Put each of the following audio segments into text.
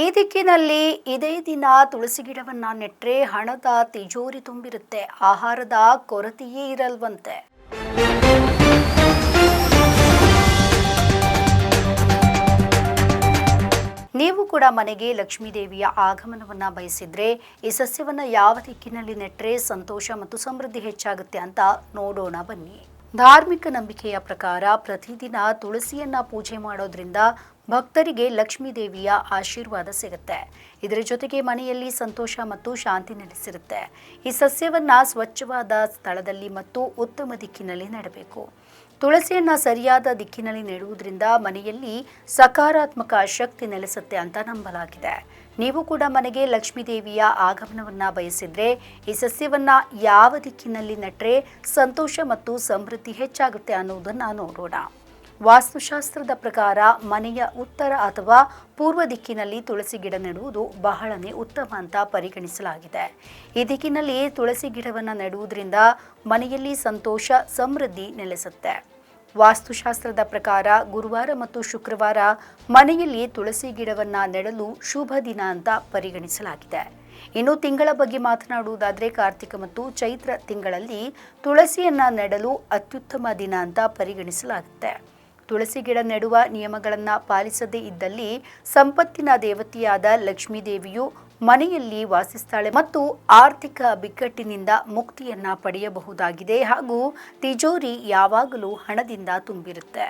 ಈ ದಿಕ್ಕಿನಲ್ಲಿ ಇದೇ ದಿನ ತುಳಸಿ ಗಿಡವನ್ನ ನೆಟ್ಟರೆ ಹಣದ ತಿಜೋರಿ ತುಂಬಿರುತ್ತೆ. ಆಹಾರದ ಕೊರತೆಯೇ ಇರಲ್ವಂತೆ. ನೀವು ಕೂಡ ಮನೆಗೆ ಲಕ್ಷ್ಮೀದೇವಿಯ ಆಗಮನವನ್ನ ಬಯಸಿದ್ರೆ ಈ ಸಸ್ಯವನ್ನ ಯಾವ ದಿಕ್ಕಿನಲ್ಲಿ ನೆಟ್ಟರೆ ಸಂತೋಷ ಮತ್ತು ಸಮೃದ್ಧಿ ಹೆಚ್ಚಾಗುತ್ತೆ ಅಂತ ನೋಡೋಣ ಬನ್ನಿ. ಧಾರ್ಮಿಕ ನಂಬಿಕೆಯ ಪ್ರಕಾರ ಪ್ರತಿದಿನ ತುಳಸಿಯನ್ನ ಪೂಜೆ ಮಾಡೋದ್ರಿಂದ ಭಕ್ತರಿಗೆ ಲಕ್ಷ್ಮೀ ದೇವಿಯ ಆಶೀರ್ವಾದ ಸಿಗುತ್ತೆ. ಇದರ ಜೊತೆಗೆ ಮನೆಯಲ್ಲಿ ಸಂತೋಷ ಮತ್ತು ಶಾಂತಿ ನೆಲೆಸಿರುತ್ತೆ. ಈ ಸಸ್ಯವನ್ನ ಸ್ವಚ್ಛವಾದ ಸ್ಥಳದಲ್ಲಿ ಮತ್ತು ಉತ್ತಮ ದಿಕ್ಕಿನಲ್ಲಿ ನೆಡಬೇಕು. ತುಳಸಿಯನ್ನ ಸರಿಯಾದ ದಿಕ್ಕಿನಲ್ಲಿ ನೆಡುವುದರಿಂದ ಮನೆಯಲ್ಲಿ ಸಕಾರಾತ್ಮಕ ಶಕ್ತಿ ನೆಲೆಸುತ್ತೆ ಅಂತ ನಂಬಲಾಗಿದೆ. ನೀವು ಕೂಡ ಮನೆಗೆ ಲಕ್ಷ್ಮೀ ದೇವಿಯ ಆಗಮನವನ್ನ ಬಯಸಿದ್ರೆ ಈ ಸಸ್ಯವನ್ನ ಯಾವ ದಿಕ್ಕಿನಲ್ಲಿ ನೆಟ್ರೆ ಸಂತೋಷ ಮತ್ತು ಸಮೃದ್ಧಿ ಹೆಚ್ಚಾಗುತ್ತೆ ಅನ್ನೋದನ್ನ ನೋಡೋಣ. ವಾಸ್ತುಶಾಸ್ತ್ರದ ಪ್ರಕಾರ ಮನೆಯ ಉತ್ತರ ಅಥವಾ ಪೂರ್ವ ದಿಕ್ಕಿನಲ್ಲಿ ತುಳಸಿ ಗಿಡ ನೆಡುವುದು ಬಹಳನೇ ಉತ್ತಮ ಅಂತ ಪರಿಗಣಿಸಲಾಗಿದೆ. ಈ ದಿಕ್ಕಿನಲ್ಲಿ ತುಳಸಿ ಗಿಡವನ್ನು ನೆಡುವುದರಿಂದ ಮನೆಯಲ್ಲಿ ಸಂತೋಷ, ಸಮೃದ್ಧಿ ನೆಲೆಸುತ್ತೆ. ವಾಸ್ತುಶಾಸ್ತ್ರದ ಪ್ರಕಾರ ಗುರುವಾರ ಮತ್ತು ಶುಕ್ರವಾರ ಮನೆಯಲ್ಲಿ ತುಳಸಿ ಗಿಡವನ್ನ ನೆಡಲು ಶುಭ ದಿನ ಅಂತ ಪರಿಗಣಿಸಲಾಗಿದೆ. ಇನ್ನು ತಿಂಗಳ ಬಗ್ಗೆ ಮಾತನಾಡುವುದಾದರೆ ಕಾರ್ತಿಕ ಮತ್ತು ಚೈತ್ರ ತಿಂಗಳಲ್ಲಿ ತುಳಸಿಯನ್ನ ನೆಡಲು ಅತ್ಯುತ್ತಮ ದಿನ ಅಂತ ಪರಿಗಣಿಸಲಾಗುತ್ತೆ. ತುಳಸಿ ಗಿಡ ನೆಡುವ ನಿಯಮಗಳನ್ನು ಪಾಲಿಸದೇ ಇದ್ದಲ್ಲಿ ಸಂಪತ್ತಿನ ದೇವತೆಯಾದ ಲಕ್ಷ್ಮೀ ದೇವಿಯು ಮನೆಯಲ್ಲಿ ವಾಸಿಸ್ತಾಳೆ ಮತ್ತು ಆರ್ಥಿಕ ಬಿಕ್ಕಟ್ಟಿನಿಂದ ಮುಕ್ತಿಯನ್ನ ಪಡೆಯಬಹುದಾಗಿದೆ ಹಾಗೂ ತಿಜೋರಿ ಯಾವಾಗಲೂ ಹಣದಿಂದ ತುಂಬಿರುತ್ತೆ.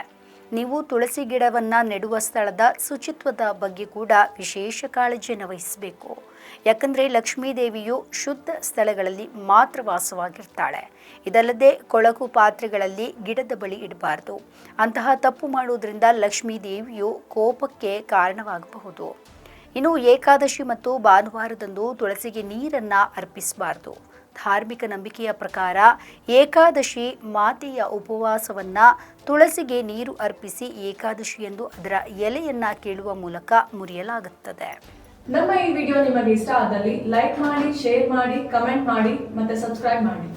ನೀವು ತುಳಸಿ ಗಿಡವನ್ನ ನೆಡುವ ಸ್ಥಳದ ಶುಚಿತ್ವದ ಬಗ್ಗೆ ಕೂಡ ವಿಶೇಷ ಕಾಳಜಿಯನ್ನು ವಹಿಸಬೇಕು ಯಾಕಂದ್ರೆ ಲಕ್ಷ್ಮೀ ದೇವಿಯು ಶುದ್ಧ ಸ್ಥಳಗಳಲ್ಲಿ ಮಾತ್ರ ವಾಸವಾಗಿರ್ತಾಳೆ. ಇದಲ್ಲದೆ ಕೊಳಕು ಪಾತ್ರೆಗಳಲ್ಲಿ ಗಿಡದ ಬಳಿ ಇಡಬಾರದು. ಅಂತಹ ತಪ್ಪು ಮಾಡುವುದರಿಂದ ಲಕ್ಷ್ಮೀ ದೇವಿಯು ಕೋಪಕ್ಕೆ ಕಾರಣವಾಗಬಹುದು. ಇನ್ನು ಏಕಾದಶಿ ಮತ್ತು ಭಾನುವಾರದಂದು ತುಳಸಿಗೆ ನೀರನ್ನ ಅರ್ಪಿಸಬಾರದು. ಧಾರ್ಮಿಕ ನಂಬಿಕೆಯ ಪ್ರಕಾರ ಏಕಾದಶಿ ಮಾತೆಯ ಉಪವಾಸವನ್ನ ತುಳಸಿಗೆ ನೀರು ಅರ್ಪಿಸಿ ಏಕಾದಶಿ ಎಂದು ಅದರ ಎಲೆಯನ್ನ ಕೇಳುವ ಮೂಲಕ ಮುರಿಯಲಾಗುತ್ತದೆ. ನಮ್ಮ ಈ ವಿಡಿಯೋ ನಿಮಗೆ ಇಷ್ಟ ಆದಲ್ಲಿ ಲೈಕ್ ಮಾಡಿ, ಶೇರ್ ಮಾಡಿ, ಕಮೆಂಟ್ ಮಾಡಿ ಮತ್ತೆ ಸಬ್ಸ್ಕ್ರೈಬ್ ಮಾಡಿ.